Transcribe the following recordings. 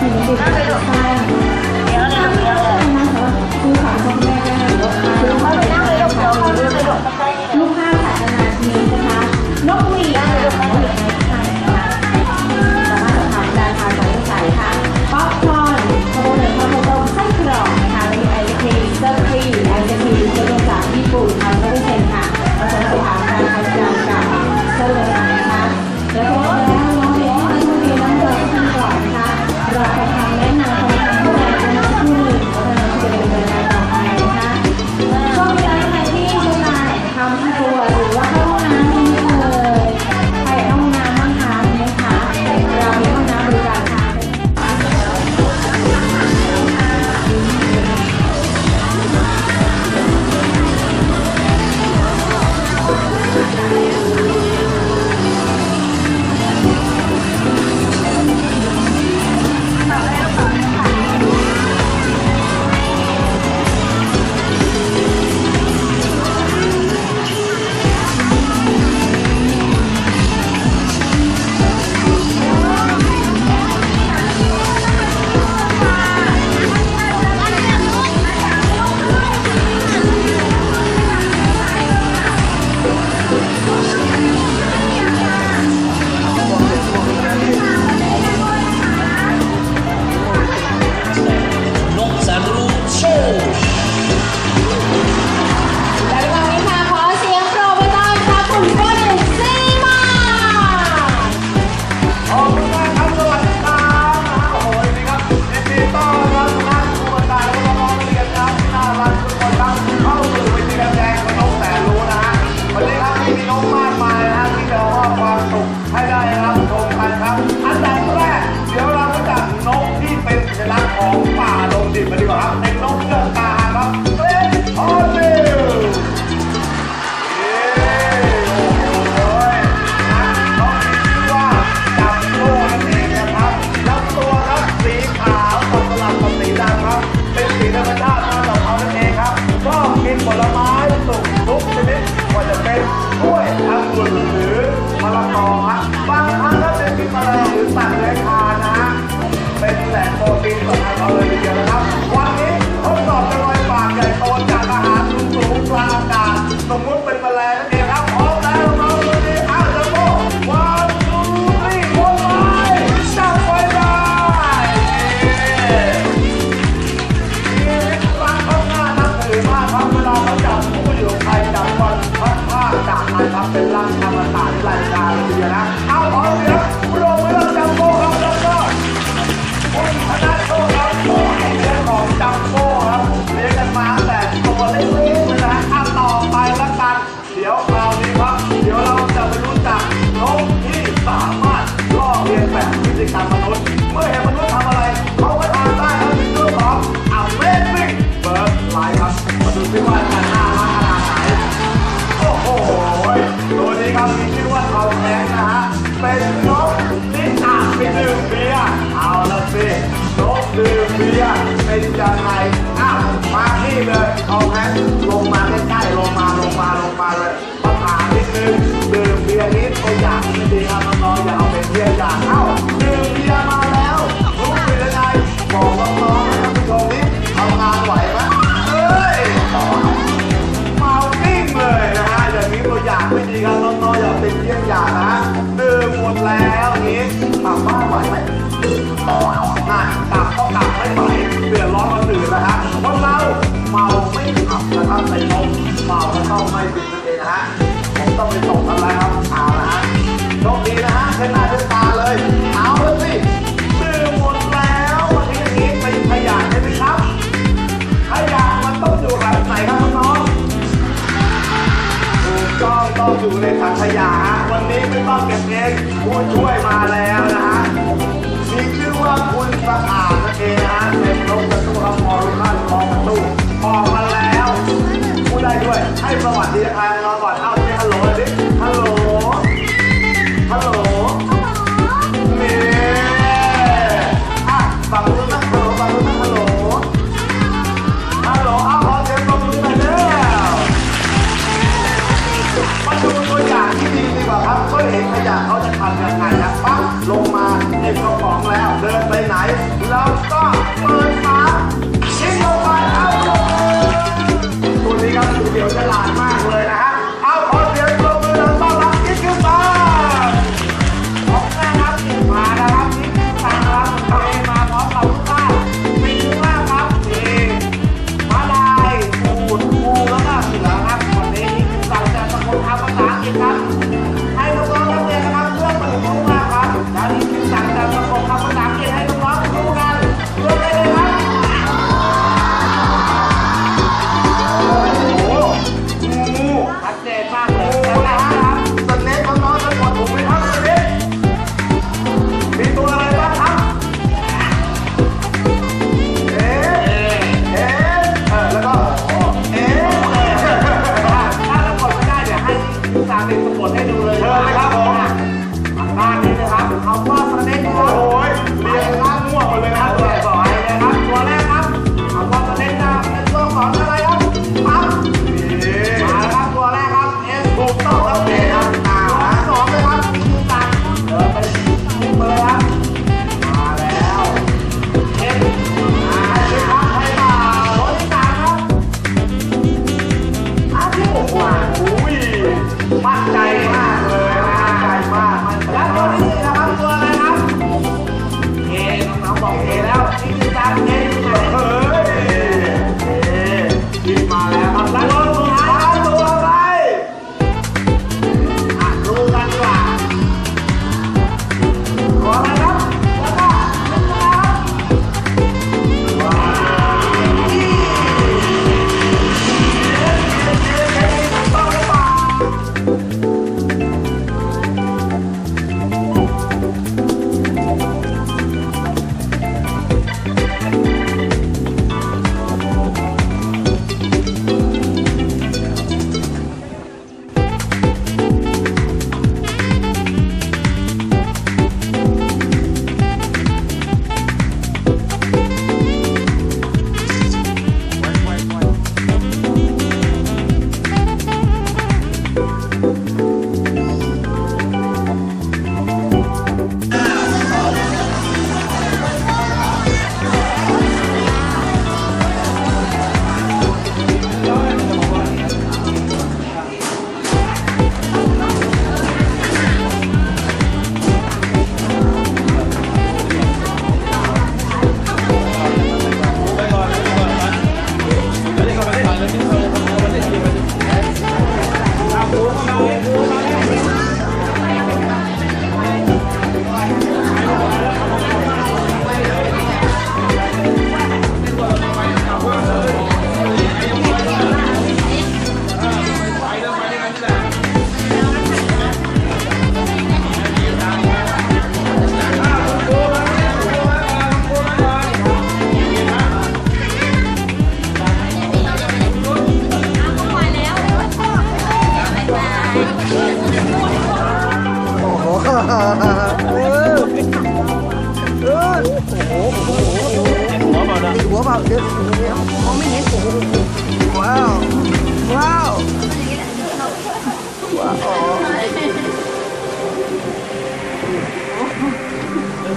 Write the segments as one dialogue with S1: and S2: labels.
S1: 你们 หรือมะละกอฮะบางครั้งก็เป็นพริกมะแรงหรือตัดเลื้อยคานะฮะเป็นแหล่งโปรตีนสำคัญาเลยทีเดียว นี่ครับน้องๆอย่าเป็นเยี่ยงอย่างนะดื่มหมดแล้วนี้ถามว่าไหวไหมหนักตับก็ตับไม่ไหวเดือดร้อนคนอื่นนะฮะคนเราเมาไม่ขับนะครับในลมเมาแล้วก็ไม่เป็นนั่นเองนะฮะผมต้องไปส่งกันแล้ว ผู้ช่วยมาแล้ว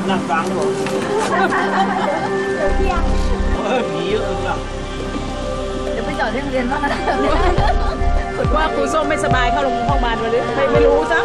S1: นั่งฟังหรอเออ
S2: ผีเดี๋
S3: ยวไปจอดที่โรงเรียนบ้างนะ
S4: ว่าครูส้มไม่สบายเข้าโรงพยาบาลมาหรือไม่รู้ซะ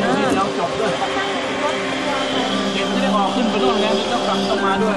S2: แล้ว
S4: จ
S2: บด้วยเก็นไม่ได้ออกขึ้นไปนู่น
S4: แล้วต้
S3: อ
S4: งก
S2: ลับ
S3: ต้องมา
S4: ด้วย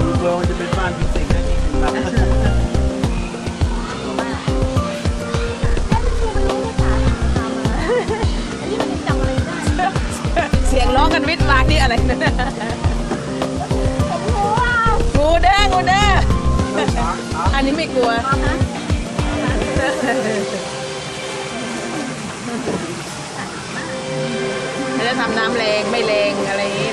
S4: จะทำน้ำแรงไม่แรงอะไรอย่างนี้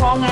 S4: คลองไง